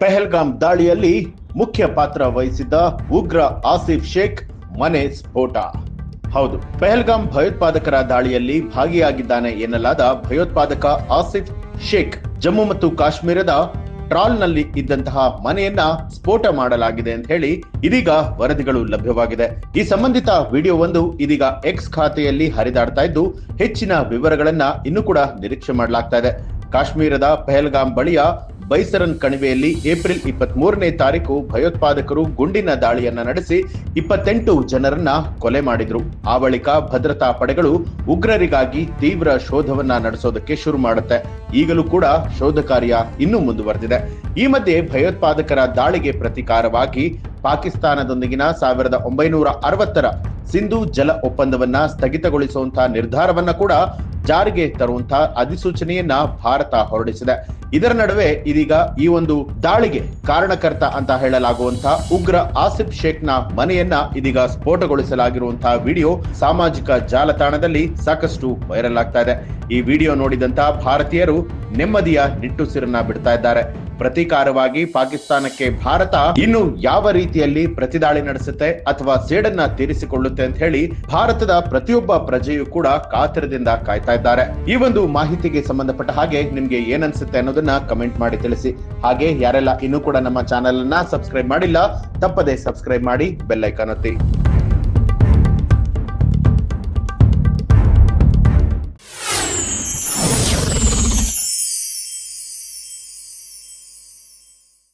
ಪೆಹಲ್ಗಾಮ್ ದಾಳಿಯಲ್ಲಿ ಮುಖ್ಯ ಪಾತ್ರ ವಹಿಸಿದ್ದ ಉಗ್ರ ಆಸಿಫ್ ಶೇಖ್ ಮನೆ ಸ್ಫೋಟ. ಹೌದು, ಪೆಹಲ್ಗಾಮ್ ಭಯೋತ್ಪಾದಕರ ದಾಳಿಯಲ್ಲಿ ಭಾಗಿಯಾಗಿದ್ದಾನೆ ಎನ್ನಲಾದ ಭಯೋತ್ಪಾದಕ ಆಸಿಫ್ ಶೇಖ್ ಜಮ್ಮು ಮತ್ತು ಕಾಶ್ಮೀರದ ಟ್ರಾಲ್ನಲ್ಲಿ ಇದ್ದಂತಹ ಮನೆಯನ್ನ ಸ್ಫೋಟ ಮಾಡಲಾಗಿದೆ ಅಂತ ಹೇಳಿ ಇದೀಗ ವರದಿಗಳು ಲಭ್ಯವಾಗಿದೆ. ಈ ಸಂಬಂಧಿತ ವಿಡಿಯೋವೊಂದು ಇದೀಗ ಎಕ್ಸ್ ಖಾತೆಯಲ್ಲಿ ಹರಿದಾಡ್ತಾ ಇದ್ದು, ಹೆಚ್ಚಿನ ವಿವರಗಳನ್ನ ಇನ್ನೂ ಕೂಡ ನಿರೀಕ್ಷೆ ಮಾಡಲಾಗ್ತಾ ಇದೆ. ಕಾಶ್ಮೀರದ ಪೆಹಲ್ಗಾಮ್ ಬಳಿಯ ಬೈಸರನ್ ಕಣಿವೆಯಲ್ಲಿ ಏಪ್ರಿಲ್ ಇಪ್ಪತ್ತ್ ಮೂರನೇ ತಾರೀಕು ಭಯೋತ್ಪಾದಕರು ಗುಂಡಿನ ದಾಳಿಯನ್ನ ನಡೆಸಿ ಇಪ್ಪತ್ತೆಂಟು ಜನರನ್ನ ಕೊಲೆ ಮಾಡಿದ್ರು. ಆ ಬಳಿಕ ಭದ್ರತಾ ಪಡೆಗಳು ಉಗ್ರರಿಗಾಗಿ ತೀವ್ರ ಶೋಧವನ್ನ ನಡೆಸೋದಕ್ಕೆ ಶುರು ಮಾಡುತ್ತೆ. ಈಗಲೂ ಕೂಡ ಶೋಧ ಕಾರ್ಯ ಇನ್ನೂ ಮುಂದುವರೆದಿದೆ. ಈ ಮಧ್ಯೆ ಭಯೋತ್ಪಾದಕರ ದಾಳಿಗೆ ಪ್ರತಿಕಾರವಾಗಿ ಪಾಕಿಸ್ತಾನದೊಂದಿಗಿನ ಸಾವಿರದ ಒಂಬೈನೂರ ಅರವತ್ತರ ಸಿಂಧು ಜಲ ಒಪ್ಪಂದವನ್ನ ಸ್ಥಗಿತಗೊಳಿಸುವಂತಹ ನಿರ್ಧಾರವನ್ನ ಕೂಡ ಜಾರಿಗೆ ತರುವಂತಹ ಅಧಿಸೂಚನೆಯನ್ನ ಭಾರತ ಹೊರಡಿಸಿದೆ. ಇದರ ನಡುವೆ ಇದೀಗ ಈ ಒಂದು ದಾಳಿಗೆ ಕಾರಣಕರ್ತ ಅಂತ ಹೇಳಲಾಗುವಂತಹ ಉಗ್ರ ಆಸಿಫ್ ಶೇಖ್ನ ಮನೆಯನ್ನ ಇದೀಗ ಸ್ಫೋಟಗೊಳಿಸಲಾಗಿರುವಂತಹ ವಿಡಿಯೋ ಸಾಮಾಜಿಕ ಜಾಲತಾಣದಲ್ಲಿ ಸಾಕಷ್ಟು ವೈರಲ್ ಆಗ್ತಾ ಇದೆ. ಈ ವಿಡಿಯೋ ನೋಡಿದಂತಹ ಭಾರತೀಯರು ನೆಮ್ಮದಿಯ ನಿಟ್ಟುಸಿರನ್ನ ಬಿಡ್ತಾ ಇದ್ದಾರೆ. ಪ್ರತೀಕಾರವಾಗಿ ಪಾಕಿಸ್ತಾನಕ್ಕೆ ಭಾರತ ಇನ್ನು ಯಾವ ರೀತಿಯಲ್ಲಿ ಪ್ರತಿದಾಳಿ ನಡೆಸುತ್ತೆ ಅಥವಾ ಸೇಡನ್ನ ತೀರಿಸಿಕೊಳ್ಳುತ್ತೆ ಅಂತ ಹೇಳಿ ಭಾರತದ ಪ್ರತಿಯೊಬ್ಬ ಪ್ರಜೆಯು ಕೂಡ ಕಾತರದಿಂದ ಕಾಯ್ತಾ ಇದ್ದಾರೆ. ಈ ಒಂದು ಮಾಹಿತಿಗೆ ಸಂಬಂಧಪಟ್ಟ ಹಾಗೆ ನಿಮ್ಗೆ ಏನನ್ಸುತ್ತೆ ಅನ್ನೋದನ್ನ ಕಮೆಂಟ್ ಮಾಡಿ ತಿಳಿಸಿ. ಹಾಗೆ ಯಾರೆಲ್ಲ ಇನ್ನೂ ಕೂಡ ನಮ್ಮ ಚಾನೆಲ್ ಅನ್ನ ಸಬ್ಸ್ಕ್ರೈಬ್ ಮಾಡಿಲ್ಲ, ತಪ್ಪದೆ ಸಬ್ಸ್ಕ್ರೈಬ್ ಮಾಡಿ ಬೆಲ್ ಐಕಾನ್ ಒತ್ತಿ.